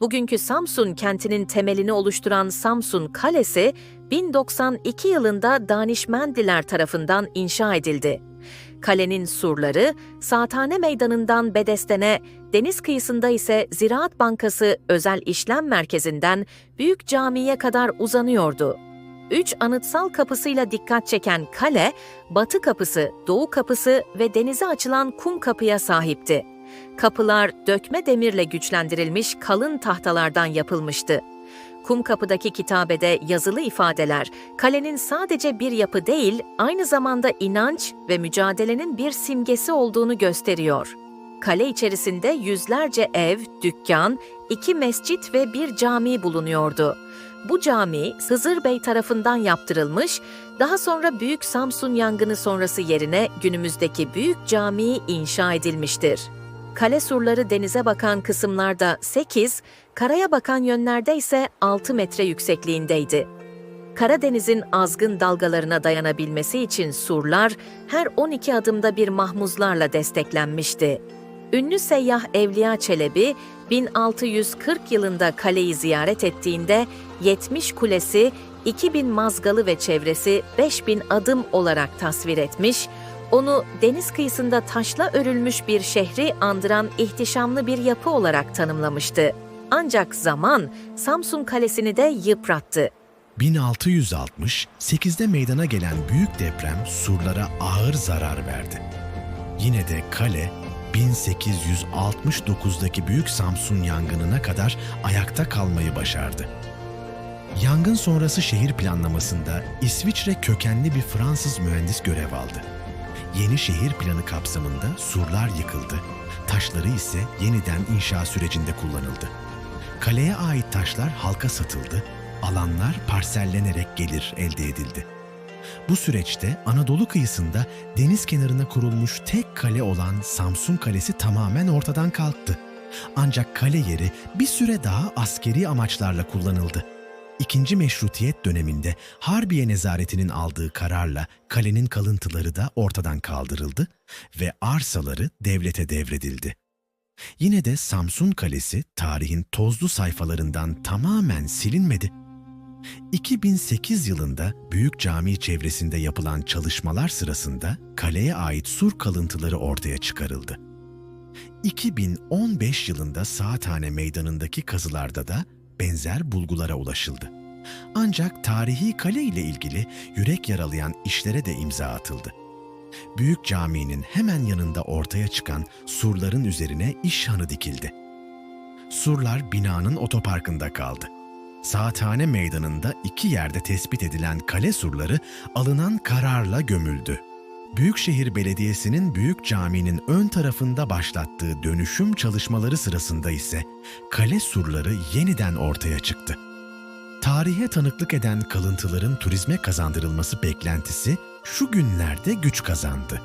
Bugünkü Samsun kentinin temelini oluşturan Samsun Kalesi 1092 yılında Danişmendiler tarafından inşa edildi. Kalenin surları Saathane Meydanı'ndan Bedesten'e, deniz kıyısında ise Ziraat Bankası Özel İşlem Merkezi'nden Büyük Cami'ye kadar uzanıyordu. Üç anıtsal kapısıyla dikkat çeken kale, batı kapısı, doğu kapısı ve denize açılan kum kapıya sahipti. Kapılar dökme demirle güçlendirilmiş kalın tahtalardan yapılmıştı. Kum kapıdaki kitabede yazılı ifadeler, kalenin sadece bir yapı değil, aynı zamanda inanç ve mücadelenin bir simgesi olduğunu gösteriyor. Kale içerisinde yüzlerce ev, dükkan, iki mescit ve bir cami bulunuyordu. Bu cami Hızır Bey tarafından yaptırılmış, daha sonra Büyük Samsun yangını sonrası yerine günümüzdeki Büyük Camii inşa edilmiştir. Kale surları denize bakan kısımlarda 8, karaya bakan yönlerde ise 6 metre yüksekliğindeydi. Karadeniz'in azgın dalgalarına dayanabilmesi için surlar her 12 adımda bir mahmuzlarla desteklenmişti. Ünlü seyyah Evliya Çelebi 1640 yılında kaleyi ziyaret ettiğinde 70 kulesi, 2000 mazgalı ve çevresi 5000 adım olarak tasvir etmiş, onu deniz kıyısında taşla örülmüş bir şehri andıran ihtişamlı bir yapı olarak tanımlamıştı. Ancak zaman Samsun Kalesi'ni de yıprattı. 1668'de meydana gelen büyük deprem surlara ağır zarar verdi. Yine de kale 1869'daki Büyük Samsun yangınına kadar ayakta kalmayı başardı. Yangın sonrası şehir planlamasında İsviçre kökenli bir Fransız mühendis görev aldı. Yeni şehir planı kapsamında surlar yıkıldı, taşları ise yeniden inşa sürecinde kullanıldı. Kaleye ait taşlar halka satıldı, alanlar parsellenerek gelir elde edildi. Bu süreçte Anadolu kıyısında deniz kenarına kurulmuş tek kale olan Samsun Kalesi tamamen ortadan kalktı. Ancak kale yeri bir süre daha askeri amaçlarla kullanıldı. İkinci Meşrutiyet döneminde Harbiye Nezaretinin aldığı kararla kalenin kalıntıları da ortadan kaldırıldı ve arsaları devlete devredildi. Yine de Samsun Kalesi tarihin tozlu sayfalarından tamamen silinmedi. 2008 yılında Büyük Cami çevresinde yapılan çalışmalar sırasında kaleye ait sur kalıntıları ortaya çıkarıldı. 2015 yılında Saathane Meydanı'ndaki kazılarda da benzer bulgulara ulaşıldı. Ancak tarihi kale ile ilgili yürek yaralayan işlere de imza atıldı. Büyük Cami'nin hemen yanında ortaya çıkan surların üzerine işhanı dikildi. Surlar binanın otoparkında kaldı. Saathane Meydanı'nda iki yerde tespit edilen kale surları alınan kararla gömüldü. Büyükşehir Belediyesi'nin Büyük Cami'nin ön tarafında başlattığı dönüşüm çalışmaları sırasında ise kale surları yeniden ortaya çıktı. Tarihe tanıklık eden kalıntıların turizme kazandırılması beklentisi şu günlerde güç kazandı.